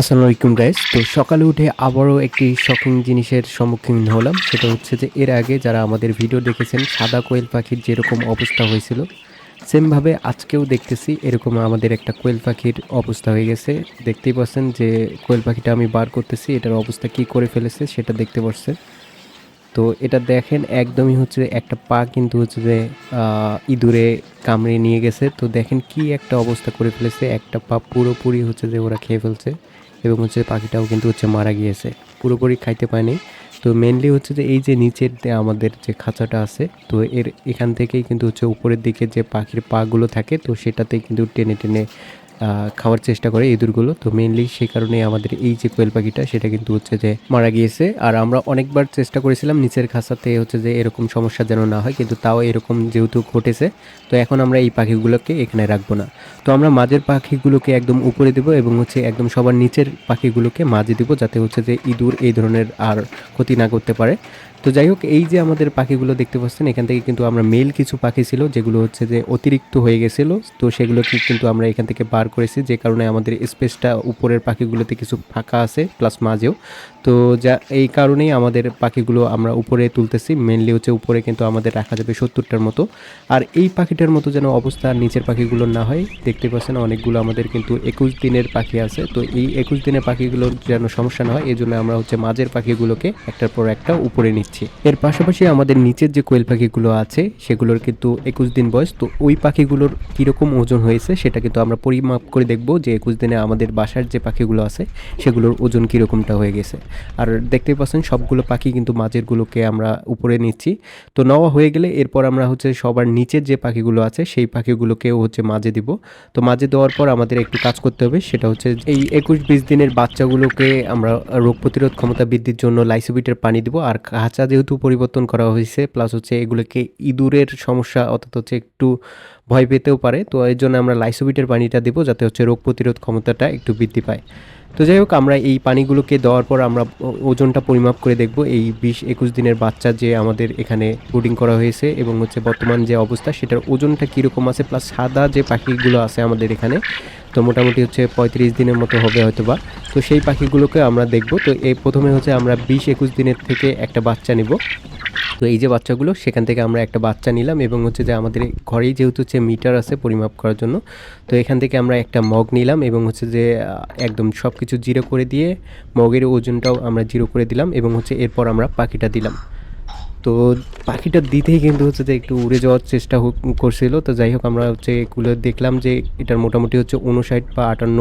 আসসালামু আলাইকুম গাইস তো সকালে উঠে আবারও একটি শকিং জিনিসের সম্মুখীন হলাম। সেটা হচ্ছে যে, এর আগে যারা আমাদের ভিডিও দেখেছেন, সাদা কোয়েল পাখির যেরকম অবস্থা হয়েছিল, সেমভাবে আজকেও দেখতেছি এরকম আমাদের একটা কোয়েল পাখির অবস্থা হয়ে গেছে। দেখতেই পাচ্ছেন যে, কোয়েল পাখিটা আমি বার করতেছি, এটার অবস্থা কি করে ফেলেছে সেটা দেখতে পাচ্ছেন তো এটা দেখেন, একদমই হচ্ছে একটা পা কিন্তু হচ্ছে যে ইঁদুরে কামড়ে নিয়ে গেছে। তো দেখেন কি একটা অবস্থা করে ফেলেছে, একটা পা পুরোপুরি হচ্ছে যে ওরা খেয়ে ফেলছে। এবং হচ্ছে পাখিটাও কিন্তু হচ্ছে মারা গিয়েছে। পুরোপুরি খাইতে পায়নি তো মেনলি হচ্ছে যে এই যে নিচের আমাদের যে খাঁচাটা আছে, তো এর এখান থেকেই কিন্তু হচ্ছে উপরের দিকে যে পাখির পাগুলো থাকে, তো সেটাতেই কিন্তু টেনে টেনে খাওয়ার চেষ্টা করে ইঁদুরগুলো তো মেনলি সেই কারণে আমাদের এই যে কোয়েল পাখিটা, সেটা কিন্তু হচ্ছে যে মারা গিয়েছে। আর আমরা অনেকবার চেষ্টা করেছিলাম নিচের খাঁচাতে হচ্ছে যে এরকম সমস্যা যেন না হয়, কিন্তু তাও এরকম যেহেতু ঘটেছে, তো এখন আমরা এই পাখিগুলোকে এখানে রাখব না। তো আমরা মাঝের পাখিগুলোকে একদম উপরে দেবো এবং হচ্ছে একদম সবার নিচের পাখিগুলোকে মাঝে দেবো, যাতে হচ্ছে যে ইঁদুর এই ধরনের আর ক্ষতি না করতে পারে। তো যাই হোক, এই যে আমাদের পাখিগুলো দেখতে পাচ্ছেন, এখান থেকে কিন্তু আমরা মেল কিছু পাখি ছিল, যেগুলো হচ্ছে যে অতিরিক্ত হয়ে গেছিল। তো সেগুলোকে কিন্তু আমরা এখান থেকে বার করেছি, যে কারণে আমাদের স্পেসটা উপরের পাখিগুলোতে কিছু ফাঁকা আছে প্লাস মাঝেও। তো যা, এই কারণেই আমাদের পাখিগুলো আমরা উপরে তুলতেছি মেনলি হচ্ছে উপরে কিন্তু আমাদের রাখা যাবে সত্তরটার মতো। আর এই পাখিটার মতো যেন অবস্থা নিচের পাখিগুলোর না হয়, দেখতে পাচ্ছেন অনেকগুলো আমাদের কিন্তু একুশ দিনের পাখি আছে। তো এই একুশ দিনের পাখিগুলোর যেন সমস্যা না হয় এই জন্য আমরা হচ্ছে মাঝের পাখিগুলোকে একটার পর একটা উপরে নিচ্ছি। এর পাশাপাশি আমাদের নিচের যে কোয়েল পাখিগুলো আছে, সেগুলোর কিন্তু একুশ দিন বয়স। তো ওই পাখিগুলোর কীরকম ওজন হয়েছে, সেটা কিন্তু আমরা পরিমাপ করে দেখব যে একুশ দিনে আমাদের বাসার যে পাখিগুলো আছে, সেগুলোর ওজন কীরকমটা হয়ে গেছে। আর দেখতেই পাচ্ছেন, সবগুলো পাখি কিন্তু মাঝেরগুলোকে আমরা উপরে নিচ্ছি। তো নেওয়া হয়ে গেলে এরপর আমরা হচ্ছে সবার নিচের যে পাখিগুলো আছে, সেই পাখিগুলোকেও হচ্ছে মাঝে দিব। তো মাঝে দেওয়ার পর আমাদের একটু কাজ করতে হবে, সেটা হচ্ছে এই একুশ বিশ দিনের বাচ্চাগুলোকে আমরা রোগ প্রতিরোধ ক্ষমতা বৃদ্ধির জন্য লাইসোবিটের পানি দিব, আর খাঁচা যেহেতু পরিবর্তন করা হয়েছে প্লাস হচ্ছে এগুলোকে ইঁদুরের সমস্যা অর্থাৎ হচ্ছে একটু ভয় পেতেও পারে। তো এর জন্য আমরা লাইসোবিটের পানিটা দেবো যাতে হচ্ছে রোগ প্রতিরোধ ক্ষমতাটা একটু বৃদ্ধি পায়। তো যাই হোক, আমরা এই পানিগুলোকে দেওয়ার পর আমরা ওজনটা পরিমাপ করে দেখব। এই বিশ একুশ দিনের বাচ্চা যে আমাদের এখানে ব্রুডিং করা হয়েছে এবং হচ্ছে বর্তমান যে অবস্থা, সেটার ওজনটা কীরকম আছে প্লাস সাদা যে পাখিগুলো আছে আমাদের এখানে তো মোটামুটি হচ্ছে পঁয়ত্রিশ দিনের মতো হবে হয়তো বা তো সেই পাখিগুলোকে আমরা দেখব। তো এই প্রথমে হচ্ছে আমরা বিশ একুশ দিনের থেকে একটা বাচ্চা নিব। তো এই যে বাচ্চাগুলো, সেখান থেকে আমরা একটা বাচ্চা নিলাম এবং হচ্ছে যে আমাদের ঘরেই যেহেতু হচ্ছে মিটার আছে পরিমাপ করার জন্য, তো এখান থেকে আমরা একটা মগ নিলাম এবং হচ্ছে যে একদম সব কিছু জিরো করে দিয়ে মগের ওজনটাও আমরা জিরো করে দিলাম এবং হচ্ছে এরপর আমরা পাখিটা দিলাম। তো পাখিটা দিতেই কিন্তু হচ্ছে যে একটু উড়ে যাওয়ার চেষ্টা করছিল। তো যাই হোক, আমরা হচ্ছে এগুলো দেখলাম যে এটার মোটামুটি হচ্ছে উনষাট বা আটান্ন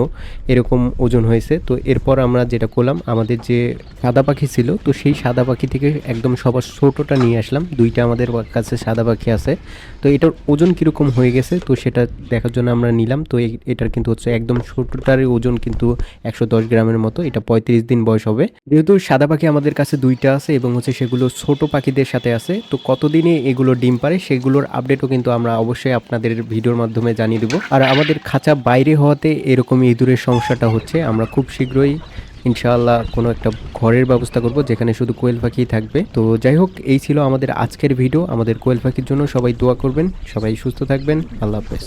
এরকম ওজন হয়েছে। তো এরপর আমরা যেটা করলাম, আমাদের যে সাদা পাখি ছিল, তো সেই সাদা পাখি থেকে একদম সবার ছোটোটা নিয়ে আসলাম। দুইটা আমাদের কাছে সাদা পাখি আছে। তো এটার ওজন কীরকম হয়ে গেছে, তো সেটা দেখার জন্য আমরা নিলাম। তো এটার কিন্তু হচ্ছে একদম ছোটোটার ওজন কিন্তু একশো দশ গ্রামের মতো, এটা পঁয়ত্রিশ দিন বয়স হবে। যেহেতু সাদা পাখি আমাদের কাছে দুইটা আছে এবং হচ্ছে সেগুলো ছোট পাখিদের সাথে আছে। তো কতদিনে এগুলো ডিম পারে সেগুলোর আপডেটও কিন্তু আমরা অবশ্যই আপনাদের ভিডিওর মাধ্যমে জানিয়ে দেবো। আর আমাদের খাঁচা বাইরে হওয়াতে এরকম ইঁদুরের সমস্যাটা হচ্ছে, আমরা খুব শীঘ্রই ইনশাআল্লাহ কোনো একটা ঘরের ব্যবস্থা করব যেখানে শুধু কোয়েল পাখি থাকবে। তো যাই হোক, এই ছিল আমাদের আজকের ভিডিও। আমাদের কোয়েল পাখির জন্য সবাই দোয়া করবেন। সবাই সুস্থ থাকবেন। আল্লাহ হাফেজ।